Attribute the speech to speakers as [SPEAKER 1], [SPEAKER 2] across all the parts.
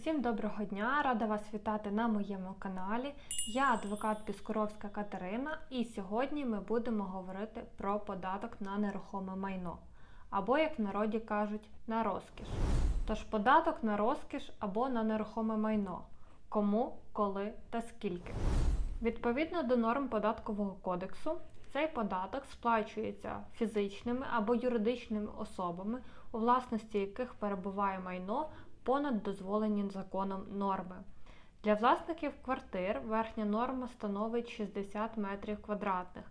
[SPEAKER 1] Усім доброго дня! Рада вас вітати на моєму каналі. Я адвокат Піскуровська Катерина, і сьогодні ми будемо говорити про податок на нерухоме майно, або, як в народі кажуть, на розкіш. Тож податок на розкіш або на нерухоме майно. Кому, коли та скільки. Відповідно до норм податкового кодексу, цей податок сплачується фізичними або юридичними особами, у власності яких перебуває майно понад дозволені законом норми. Для власників квартир верхня норма становить 60 метрів квадратних.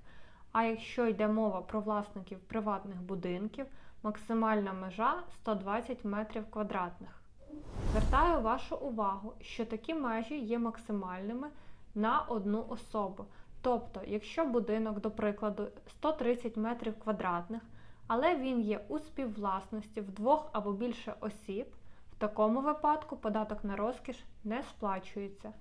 [SPEAKER 1] А якщо йде мова про власників приватних будинків, максимальна межа 120 метрів квадратних. Звертаю вашу увагу, що такі межі є максимальними на одну особу. Тобто, якщо будинок, до прикладу, 130 метрів квадратних, але він є у співвласності в двох або більше осіб, в такому випадку податок на розкіш не сплачується.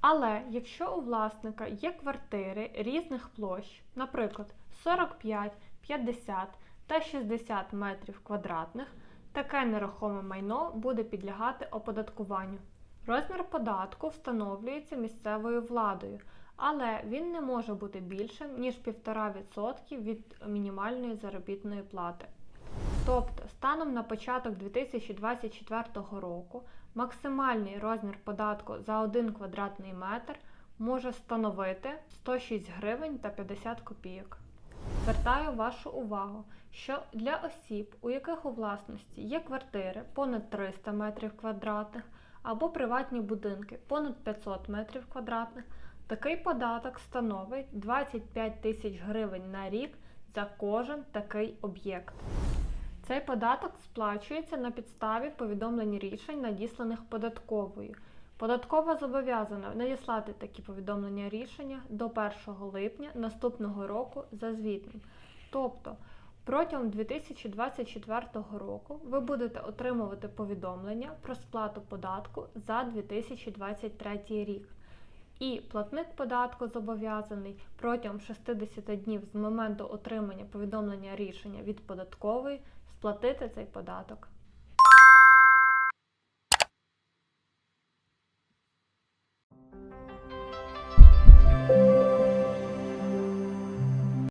[SPEAKER 1] Але якщо у власника є квартири різних площ, наприклад, 45, 50 та 60 метрів квадратних, таке нерухоме майно буде підлягати оподаткуванню. Розмір податку встановлюється місцевою владою, але він не може бути більшим, ніж 1,5% від мінімальної заробітної плати. Тобто, станом на початок 2024 року максимальний розмір податку за 1 квадратний метр може становити 106 гривень та 50 копійок. Звертаю вашу увагу, що для осіб, у яких у власності є квартири понад 300 метрів квадратних або приватні будинки понад 500 метрів квадратних, такий податок становить 25 тисяч гривень на рік за кожен такий об'єкт. Цей податок сплачується на підставі повідомлень рішень, надісланих податковою. Податкова зобов'язана надіслати такі повідомлення рішення до 1 липня наступного року за звітом. Тобто протягом 2024 року ви будете отримувати повідомлення про сплату податку за 2023 рік. І платник податку зобов'язаний протягом 60 днів з моменту отримання повідомлення рішення від податкової сплатити цей податок.